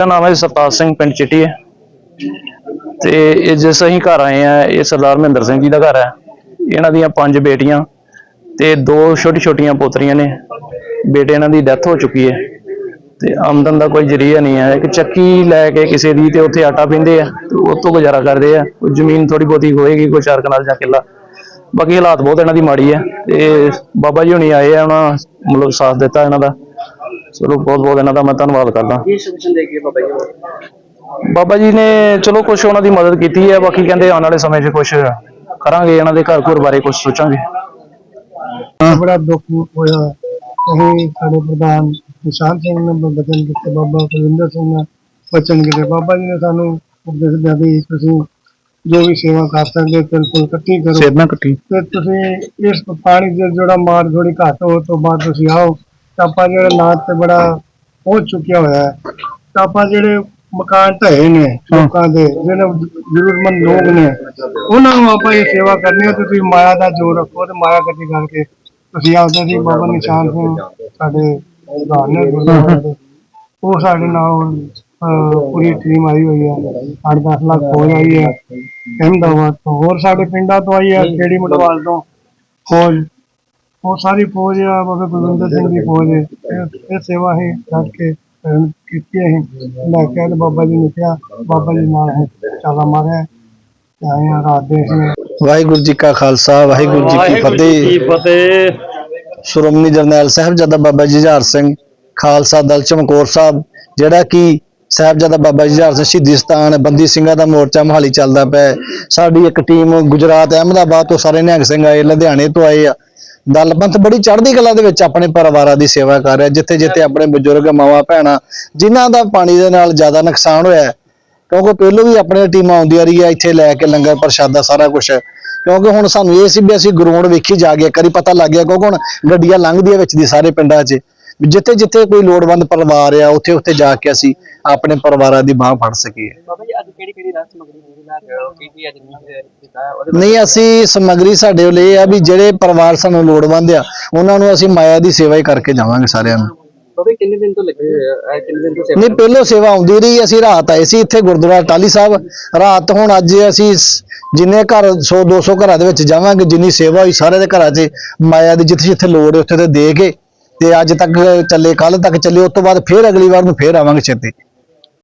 ਮੇਰਾ ਨਾਮ ਹੈ ਸਰਤਾਜ ਸਿੰਘ, ਪਿੰਡ ਚਿੱਟੀ ਹੈ। ਤੇ ਇਹ ਜਿਸ ਅਸੀਂ ਘਰ ਆਏ ਆ ਇਹ ਸਰਦਾਰ ਮਹਿੰਦਰ ਸਿੰਘ ਜੀ ਦਾ ਘਰ ਹੈ। ਇਹਨਾਂ ਦੀਆਂ ਪੰਜ ਬੇਟੀਆਂ ਤੇ ਦੋ ਛੋਟੀ ਛੋਟੀਆਂ ਪੋਤਰੀਆਂ ਨੇ। ਬੇਟੇ ਇਹਨਾਂ ਦੀ ਡੈਥ ਹੋ ਚੁੱਕੀ ਹੈ। ਤੇ ਆਮਦਨ ਦਾ ਕੋਈ ਜਰੀਆ ਨਹੀਂ ਹੈ। ਇੱਕ ਚੱਕੀ ਲੈ ਕੇ ਕਿਸੇ ਦੀ ਤੇ ਉੱਥੇ ਆਟਾ ਪੀਂਦੇ ਆ ਤੇ ਉਹ ਤੋਂ ਗੁਜ਼ਾਰਾ ਕਰਦੇ ਆ। ਕੋਈ ਜ਼ਮੀਨ ਥੋੜੀ ਬਹੁਤੀ ਹੋਏਗੀ, ਕੋਈ ਚਾਰ ਕਨਾਲ ਜਾਂ ਕਿੱਲਾ। ਬਾਕੀ ਹਾਲਾਤ ਬਹੁਤ ਇਹਨਾਂ ਦੀ ਮਾੜੀ ਹੈ। ਤੇ ਬਾਬਾ ਜੀ ਹੁਣੀ ਆਏ ਆ, ਉਹਨਾਂ ਮਤਲਬ ਸਾਥ ਦਿੱਤਾ ਇਹਨਾਂ ਦਾ। ਚਲੋ ਬਹੁਤ ਬਹੁਤ ਇਹਨਾਂ ਦਾ ਮੈਂ ਧੰਨਵਾਦ ਕਰਦਾ। ਕੀ ਸੋਚਣ ਦੇ ਕੇ ਬਾਬਾ ਜੀ? ਬਾਬਾ ਜੀ ਨੇ ਚਲੋ ਕੁਝ ਉਹਨਾਂ ਦੀ ਮਦਦ ਕੀਤੀ ਹੈ ਬਾਕੀ ਕਹਿੰਦੇ ਆਉਣ ਵਾਲੇ ਸਮੇਂ 'ਚ ਕੁਝ ਕਰਾਂਗੇ ਇਹਨਾਂ ਦੇ ਘਰ ਘਰ ਬਾਰੇ ਕੁਝ ਸੋਚਾਂਗੇ। ਬੜਾ ਦੁੱਖ ਹੋਇਆ। ਅਸੀਂ ਸਾਡੇ ਪ੍ਰਧਾਨ ਨਿਸ਼ਾਨ ਸਿੰਘ ਨੇ ਬਚਨ ਕੀਤੇ ਬਾਬਾ ਕੁਲਵਿੰਦਰ ਸਿੰਘ ਨੇ ਬਚਨ ਕੀਤੇ ਬਾਬਾ ਜੀ ਨੇ ਸਾਨੂੰ ਉਪਦੇਸ਼ ਦਿੱਤਾ ਵੀ ਤੁਸੀਂ ਜੋ ਵੀ ਸੇਵਾ ਕਰ ਸਕਦੇ ਹੋ ਬਿਲਕੁਲ ਇਕੱਠੀ ਕਰੋ। ਸੇਧਨਾ ਇਕੱਠੀ। ਤੇ ਤੁਸੀਂ ਇਸ ਪਾਣੀ ਦੇ ਜਿਹੜਾ ਮਾਰ ਥੋੜੀ ਘੱਟ ਹੋ ਤੋਂ ਬਾਅਦ ਤੁਸੀਂ ਆਓ। ਤਾਂ ਆਪਾਂ ਜਿਹੜਾ ਨਾਚ ਤੇ ਬੜਾ ਪਹੁੰਚ ਚੁੱਕਿਆ ਹੋਇਆ ਹੈ। ਤਾਂ ਆਪਾਂ ਜਿਹੜੇ ਮਕਾਨ ਢਏ ਨੇ, ਲੋਕਾਂ ਦੇ, ਜਿਹੜੇ ਜ਼ਰੂਰਤਮੰਦ ਲੋਕ ਨੇ, ਉਹਨਾਂ ਨੂੰ ਆਪਾਂ ਇਹ ਸੇਵਾ ਕਰਨੀ ਹੈ। ਤੁਸੀਂ ਮਾਇਆ ਦਾ ਜੋਰ ਰੱਖੋ ਤੇ ਮਾਇਆ ਇਕੱਠੀ ਕਰਕੇ ਤੁਸੀਂ ਆਉਂਦੇ ਸੀ ਬਾਬਾ ਨਿਸ਼ਾਨ ਸਿੰਘ ਸਾਡੇ ਪ੍ਰਧਾਨ ਨੇ ਉਹ ਸਾਡੇ ਨਾਲ ਪੂਰੀ ਟੀਮ ਆਈ ਹੋਈ ਹੈ। 8-10 ਲੱਖ ਫੌਜ ਆਈ ਹੈ। ਅਹਿਮਦਾਬਾਦ ਤੋਂ ਹੋਰ ਸਾਡੇ ਪਿੰਡਾਂ ਤੋਂ ਆਈ ਹੈ। ਕਿਹੜੀ ਮਟਵਾਲ ਤੋਂ ਫੌਜ ਉਹ ਸਾਰੀ ਫੌਜ ਆ ਬਾਬਾ ਬਲਵਿੰਦਰ ਸਿੰਘ ਦੀ ਫੌਜ ਇਹ- ਇਹ ਸੇਵਾ ਹੀ ਡਟ ਕੇ ਅਹ, ਕੀਤੀ ਹੈ ਲੈ ਕੇ ਤੇ ਬਾਬਾ ਜੀ ਨੇ ਕਿਹਾ ਬਾਬਾ ਜੀ ਨਾਲ ਹੈ ਚਾਲਾ ਮਾਰਿਆ। ਆਏ ਆ ਰਾਤ ਦੇ ਅਸੀਂ ਵਾਹਿਗੁਰੂ ਜੀ ਕਾ ਖਾਲਸਾ ਵਾਹਿਗੁਰੂ ਜੀ ਕੀ ਫਤਿਹ। ਸ਼੍ਰੋਮਣੀ ਜਰਨੈਲ ਸਾਹਿਬਜ਼ਾਦਾ ਬਾਬਾ ਜੀ ਜੁਝਾਰ ਸਿੰਘ ਖਾਲਸਾ ਦਲ ਚਮਕੌਰ ਸਾਹਿਬ ਜਿਹੜਾ ਕਿ ਸਾਹਿਬਜ਼ਾਦਾ ਬਾਬਾ ਜੀ ਜੁਝਾਰ ਸਿੰਘ ਸ਼ਹੀਦੀ ਸਥਾਨ ਬੰਦੀ ਸਿੰਘਾਂ ਦਾ ਮੋਰਚਾ ਮੋਹਾਲੀ ਚੱਲਦਾ ਪਿਆ। ਸਾਡੀ ਇੱਕ ਟੀਮ ਗੁਜਰਾਤ ਅਹਿਮਦਾਬਾਦ ਤੋਂ ਸਾਰੇ ਨਿਹੰਗ ਸਿੰਘ ਆਏ ਲੁਧਿਆਣੇ ਤੋਂ ਆਏ ਆ। ਦਲਪੰਥ ਬੜੀ ਚੜ੍ਹਦੀ ਕਲਾ ਦੇ ਵਿੱਚ ਆਪਣੇ ਪਰਿਵਾਰਾਂ ਦੀ ਸੇਵਾ ਕਰ ਰਿਹਾ, ਜਿੱਥੇ ਜਿੱਥੇ ਆਪਣੇ ਬਜ਼ੁਰਗ ਮਾਵਾਂ ਭੈਣਾਂ, ਜਿਨ੍ਹਾਂ ਦਾ ਪਾਣੀ ਦੇ ਨਾਲ ਜ਼ਿਆਦਾ ਨੁਕਸਾਨ ਹੋਇਆ ਕਿਉਂਕਿ ਪਹਿਲੋਂ ਵੀ ਆਪਣੀਆਂ ਟੀਮਾਂ ਆਉਂਦੀਆਂ ਰਹੀਆਂ, ਇੱਥੇ ਲੈ ਕੇ ਲੰਗਰ ਪ੍ਰਸ਼ਾਦਾ ਸਾਰਾ ਕੁਝ ਕਿਉਂਕਿ ਹੁਣ ਸਾਨੂੰ ਇਹ ਸੀ ਵੀ ਅਸੀਂ ਗਰਾਊਂਡ ਵੇਖੀ ਜਾ ਕੇ ਕਰੀ ਪਤਾ ਲੱਗ ਗਿਆ, ਕਿਉਂਕਿ ਹੁਣ ਗੱਡੀਆਂ ਲੰਘਦੀਆਂ ਵਿੱਚ ਦੀ ਸਾਰੇ ਪਿੰਡਾਂ 'ਚ। ਜਿੱਥੇ ਜਿੱਥੇ ਕੋਈ ਲੋੜਵੰਦ ਪਰਿਵਾਰ ਆ ਉੱਥੇ ਉੱਥੇ ਜਾ ਕੇ ਅਸੀਂ ਆਪਣੇ ਪਰਿਵਾਰਾਂ ਦੀ ਬਾਹ ਫੜ ਸਕੀਏ। ਬਾਬਾ ਜੀ ਅੱਜ ਕਿਹੜੀ ਕਿਹੜੀ ਰਸਮ ਸਮਗਰੀ ਹੋਈ ਲੈ ਕੇ ਆਓ ਕੀ ਕੀ ਅੱਜ ਨਹੀਂ ਅਸੀਂ ਸਮੱਗਰੀ ਸਾਡੇ ਕੋਲ ਇਹ ਆ ਵੀ ਜਿਹੜੇ ਪਰਿਵਾਰ ਸਾਨੂੰ ਲੋੜਵੰਦ ਆ ਉਹਨਾਂ ਨੂੰ ਅਸੀਂ ਮਾਇਆ ਦੀ ਸੇਵਾ ਹੀ ਕਰਕੇ ਜਾਵਾਂਗੇ ਸਾਰਿਆਂ ਨੂੰ। ਬਾਬਾ ਜੀ ਕਿੰਨੇ ਦਿਨ ਤੋਂ ਲੱਗੇ ਹੋਏ ਆ? ਇਹ ਕਿੰਨੇ ਦਿਨ ਤੋਂ ਸੇਵਾ ਨਹੀਂ ਪਹਿਲੋਂ ਸੇਵਾ ਆਉਂਦੀ ਰਹੀ ਅਸੀਂ ਰਾਤ ਆਏ ਸੀ ਇੱਥੇ ਗੁਰਦੁਆਰਾ ਟਾਲੀ ਸਾਹਿਬ। ਰਾਤ ਹੁਣ ਅੱਜ ਅਸੀਂ ਜਿੰਨੇ ਘਰ 100 200 ਘਰਾਂ ਦੇ ਵਿੱਚ ਜਾਵਾਂਗੇ ਜਿੰਨੀ ਸੇਵਾ ਹੋਈ ਸਾਰੇ ਦੇ ਘਰਾਂ 'ਚ ਮਾਇਆ ਦੀ ਜਿੱਥੇ ਜਿੱਥੇ ਲੋੜ ਹੈ ਉੱਥੇ ਤੇ ਦੇ ਕੇ ਤੇ ਅੱਜ ਤੱਕ ਚੱਲੇ ਕੱਲ ਤੱਕ ਚੱਲੇ, ਉਸ ਤੋਂ ਬਾਅਦ ਫੇਰ ਅਗਲੀ ਵਾਰ ਨੂੰ ਫੇਰ ਆਵਾਂਗੇ ਛੇਤੀ।